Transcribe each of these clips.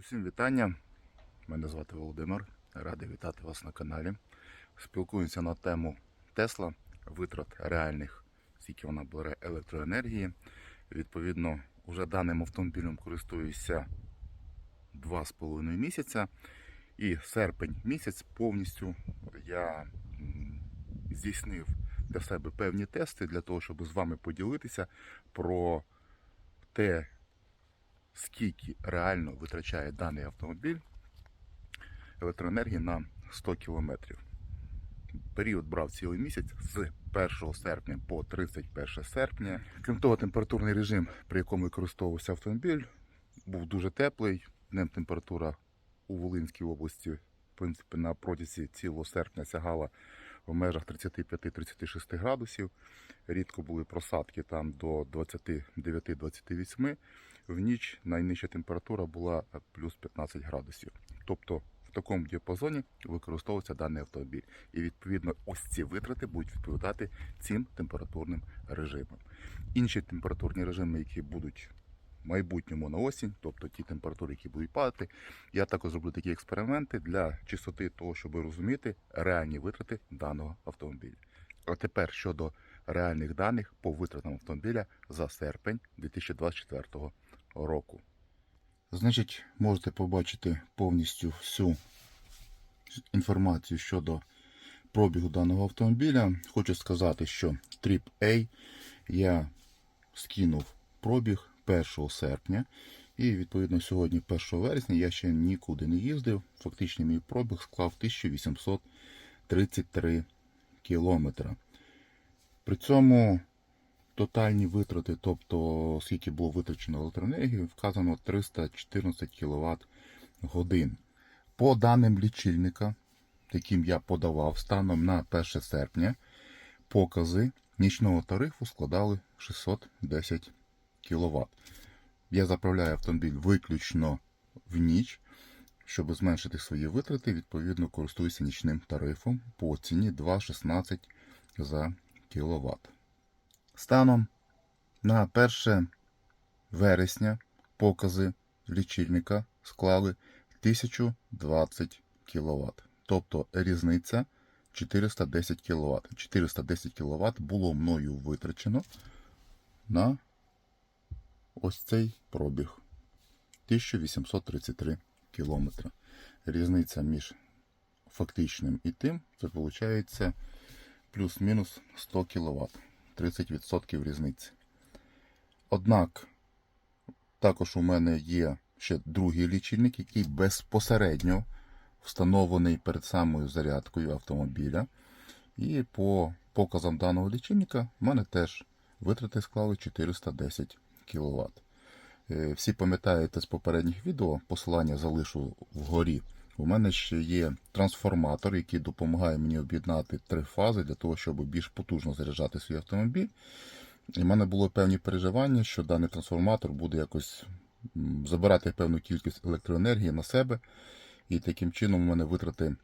Усім вітання. Мене звати Володимир. Радий вітати вас на каналі. Спілкуємося на тему Тесла, витрат реальних, скільки вона бере електроенергії. Відповідно, уже даним автомобілем користуюся 2,5 місяця. І серпень місяць повністю я здійснив для себе певні тести для того, щоб з вами поділитися про те, скільки реально витрачає даний автомобіль електроенергії на 100 км. Період брав цілий місяць з 1 серпня по 31 серпня. Крім того, температурний режим, при якому використовувався автомобіль, був дуже теплий. Днем температура у Волинській області, в принципі, на протязі цілого серпня сягала в межах 35-36 градусів. Рідко були просадки там до 29-28. В ніч найнижча температура була е, плюс 15 градусів. Тобто в такому діапазоні використовується даний автомобіль. І відповідно ось ці витрати будуть відповідати цим температурним режимам. Інші температурні режими, які будуть в майбутньому на осінь, тобто ті температури, які будуть падати, я також зроблю такі експерименти для чистоти того, щоб розуміти реальні витрати даного автомобіля. А тепер щодо реальних даних по витратам автомобіля за серпень 2024 року. Значить, можете побачити повністю всю інформацію щодо пробігу даного автомобіля. Хочу сказати, що Trip A я скинув пробіг 1 серпня. І відповідно сьогодні, 1 вересня, я ще нікуди не їздив. Фактично мій пробіг склав 1833 кілометра. При цьому тотальні витрати, тобто скільки було витрачено електроенергії, вказано 314 кВт годин. По даним лічильника, яким я подавав станом на 1 серпня, покази нічного тарифу складали 610 кВт. Я заправляю автомобіль виключно в ніч, щоб зменшити свої витрати, відповідно користуюся нічним тарифом по ціні 2,16 за кВт. Станом на 1 вересня покази лічильника склали 1020 кВт. Тобто різниця 410 кВт. 410 кВт було мною витрачено на ось цей пробіг 1833 км. Різниця між фактичним і тим, це виходить плюс-мінус 100 кВт. 30% різниці. Однак, також у мене є ще другий лічильник, який безпосередньо встановлений перед самою зарядкою автомобіля. І по показам даного лічильника в мене теж витрати склали 410 кВт. Е, Всі пам'ятаєте з попередніх відео, посилання залишу вгорі. У мене ще є трансформатор, який допомагає мені об'єднати три фази для того, щоб більш потужно заряджати свій автомобіль. І в мене було певні переживання, що даний трансформатор буде якось забирати певну кількість електроенергії на себе. І таким чином у мене витрати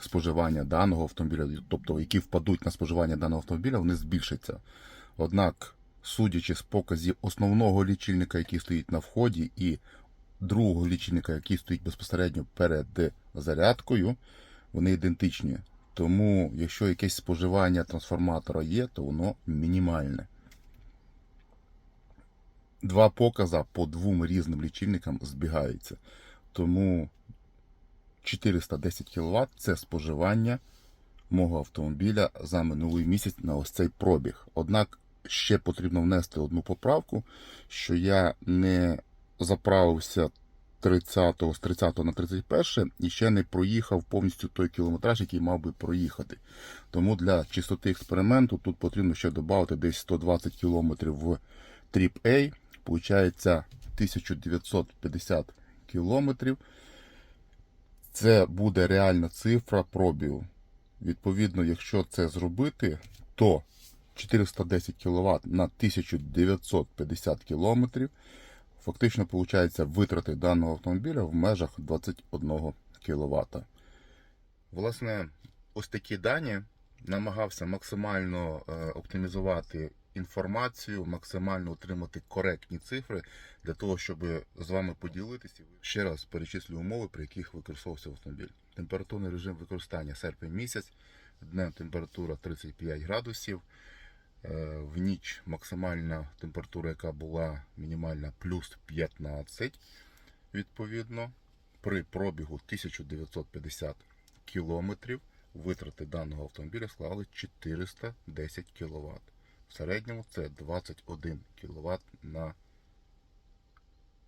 споживання даного автомобіля, тобто які впадуть на споживання даного автомобіля, вони збільшаться. Однак, судячи з показів основного лічильника, який стоїть на вході, і другого лічильника, який стоїть безпосередньо перед зарядкою, вони ідентичні. Тому, якщо якесь споживання трансформатора є, то воно мінімальне. Два покази по двом різним лічильникам збігаються. Тому 410 кВт це споживання мого автомобіля за минулий місяць на ось цей пробіг. Однак ще потрібно внести одну поправку, що я не заправився 30 з 30 на 31 і ще не проїхав повністю той кілометраж, який мав би проїхати. Тому для чистоти експерименту тут потрібно ще додати десь 120 км в Trip A. Получається 1950 кілометрів. Це буде реальна цифра пробігу. Відповідно, якщо це зробити, то 410 кВт на 1950 км. Фактично, виходить, витрати даного автомобіля в межах 21 кВт. Власне, ось такі дані намагався максимально е, оптимізувати інформацію, максимально отримати коректні цифри для того, щоб з вами поділитися. Ще раз перечислю умови, при яких використовувався автомобіль. Температурний режим використання серпень місяць, днем температура 35 градусів. Е, В ніч максимальна температура, яка була мінімальна, плюс 15, відповідно. При пробігу 1950 кілометрів витрати даного автомобіля склали 410 кВт. В середньому це 21 кВт на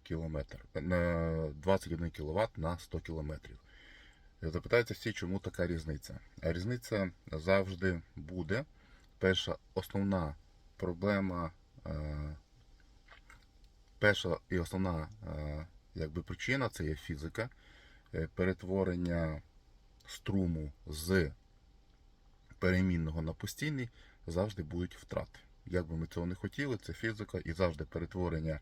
кілометр. На 21 кВт на 100 км. Запитаєте всі, чому така різниця? А різниця завжди буде. Перша основна проблема, е, перша і основна е, якби причина це є фізика, Е, перетворення струму з перемінного на постійний завжди будуть втрати. Як би ми цього не хотіли, це фізика і завжди перетворення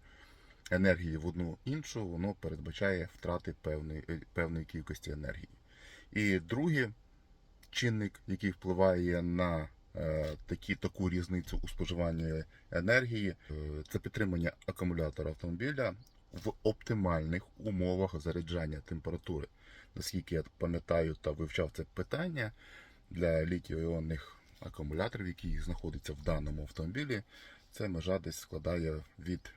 енергії в одну іншу, воно передбачає втрати певної, певної кількості енергії. І другий чинник, який впливає на такі, таку різницю у споживанні енергії, е, це підтримання акумулятора автомобіля в оптимальних умовах заряджання температури. Наскільки я пам'ятаю та вивчав це питання для літіо-іонних акумуляторів, які знаходяться в даному автомобілі, це межа десь складає від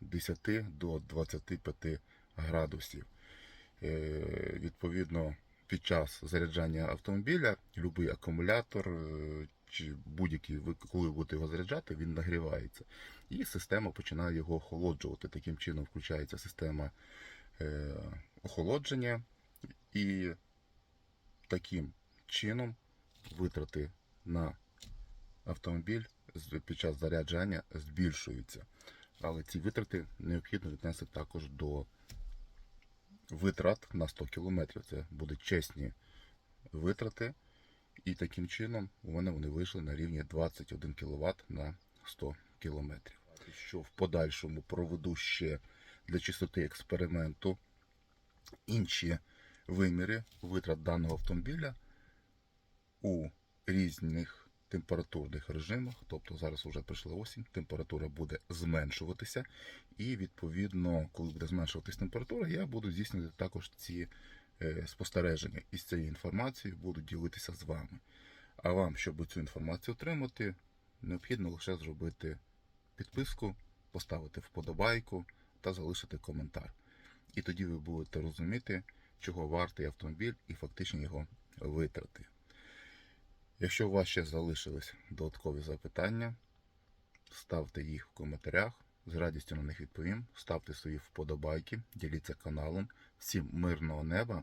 10 до 25 градусів. Е, Відповідно, під час заряджання автомобіля будь-який акумулятор е, чи будь-який, ви коли будете його заряджати, він нагрівається. І система починає його охолоджувати. Таким чином включається система е, охолодження, і таким чином витрати на автомобіль під час заряджання збільшуються. Але ці витрати необхідно віднести також до витрат на 100 км. Це будуть чесні витрати. І таким чином у мене вони вийшли на рівні 21 кВт на 100 км. Що в подальшому проведу ще для чистоти експерименту інші виміри витрат даного автомобіля у різних температурних режимах. Тобто зараз вже прийшла осінь, температура буде зменшуватися, і відповідно, коли буде зменшуватись температура, я буду здійснювати також ці спостереження і з цією інформацією буду ділитися з вами. А вам, щоб цю інформацію отримати, необхідно лише зробити підписку, поставити вподобайку та залишити коментар. І тоді ви будете розуміти, чого вартий автомобіль і фактично його витрати. Якщо у вас ще залишились додаткові запитання, ставте їх в коментарях. З радістю на них відповім. Ставте свої вподобайки, діліться каналом. Всім мирного неба